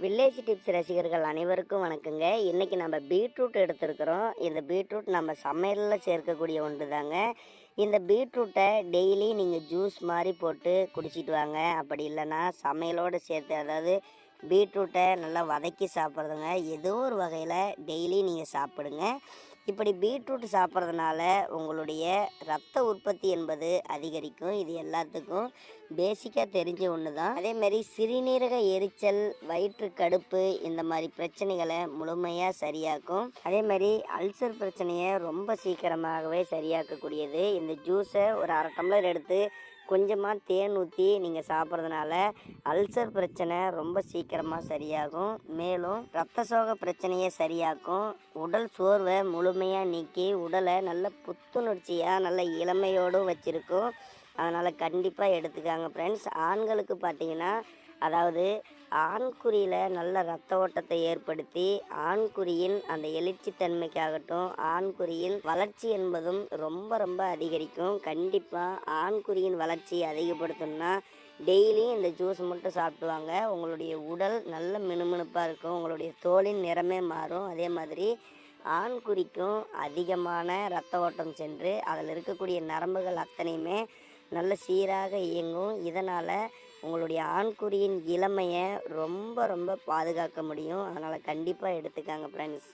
Village tips ரசிகர்கள் அனைவருக்கும் வணக்கங்க. இன்றைக்கி நம்ம பீட்ரூட் எடுத்திருக்கிறோம். இந்த பீட்ரூட் நம்ம சமையலில் சேர்க்கக்கூடிய ஒன்று தாங்க இந்த பீட்ரூட்டை டெய்லி நீங்கள் ஜூஸ் மாதிரி போட்டு குடிச்சிட்டு வாங்க. அப்படி இல்லைன்னா சமையலோடு சேர்த்து அதாவது பீட்ரூட்டை நல்லா வதக்கி சாப்பிட்றதுங்க. ஏதோ ஒரு வகையில் டெய்லி நீங்கள் சாப்பிடுங்க. இப்படி பீட்ரூட் சாப்பிட்றதுனால உங்களுடைய ரத்த உற்பத்தி என்பது அதிகரிக்கும். இது எல்லாத்துக்கும் பேசிக்காக தெரிஞ்ச ஒன்று தான். அதேமாரி சிறுநீரக எரிச்சல் வயிற்று கடுப்பு இந்த மாதிரி பிரச்சனைகளை முழுமையாக சரியாக்கும். அதே மாதிரி அல்சர் பிரச்சனையை ரொம்ப சீக்கிரமாகவே சரியாக்கக்கூடியது. இந்த ஜூஸை ஒரு அரை டம்ளர் எடுத்து கொஞ்சமாக தேன் ஊற்றி நீங்கள் சாப்பிட்றதுனால அல்சர் பிரச்சனை ரொம்ப சீக்கிரமாக சரியாகும். மேலும் ரத்த சோக பிரச்சனையை சரியாக்கும். உடல் சோர்வை முழுமையாக நீக்கி உடலை நல்ல புத்துணர்ச்சியாக நல்ல இளமையோடும் வச்சுருக்கும். அதனால் கண்டிப்பாக எடுத்துக்காங்க ஃப்ரெண்ட்ஸ் ஆண்களுக்கு பார்த்தீங்கன்னா அதாவது ஆண்குறியில் நல்ல ரத்த ஓட்டத்தை ஏற்படுத்தி ஆண்குறியின் அந்த எழுச்சி தன்மைக்காகட்டும் ஆண்குறியின் வளர்ச்சி என்பதும் ரொம்ப ரொம்ப அதிகரிக்கும். கண்டிப்பாக ஆண்குறியின் வளர்ச்சியை அதிகப்படுத்தணும்னா டெய்லியும் இந்த ஜூஸ் மட்டும் சாப்பிடுவாங்க. உங்களுடைய உடல் நல்ல மினுமினுப்பாக இருக்கும். உங்களுடைய தோலின் நிறமே மாறும். அதே மாதிரி ஆண்குறிக்கும் அதிகமான ரத்த ஓட்டம் சென்று அதில் இருக்கக்கூடிய நரம்புகள் அத்தனையுமே நல்ல சீராக இயங்கும். இதனால் உங்களுடைய ஆண்குறியின் இளமையை ரொம்ப ரொம்ப பாதுகாக்க முடியும். அதனால் கண்டிப்பாக எடுத்துக்காங்க ஃப்ரெண்ட்ஸ்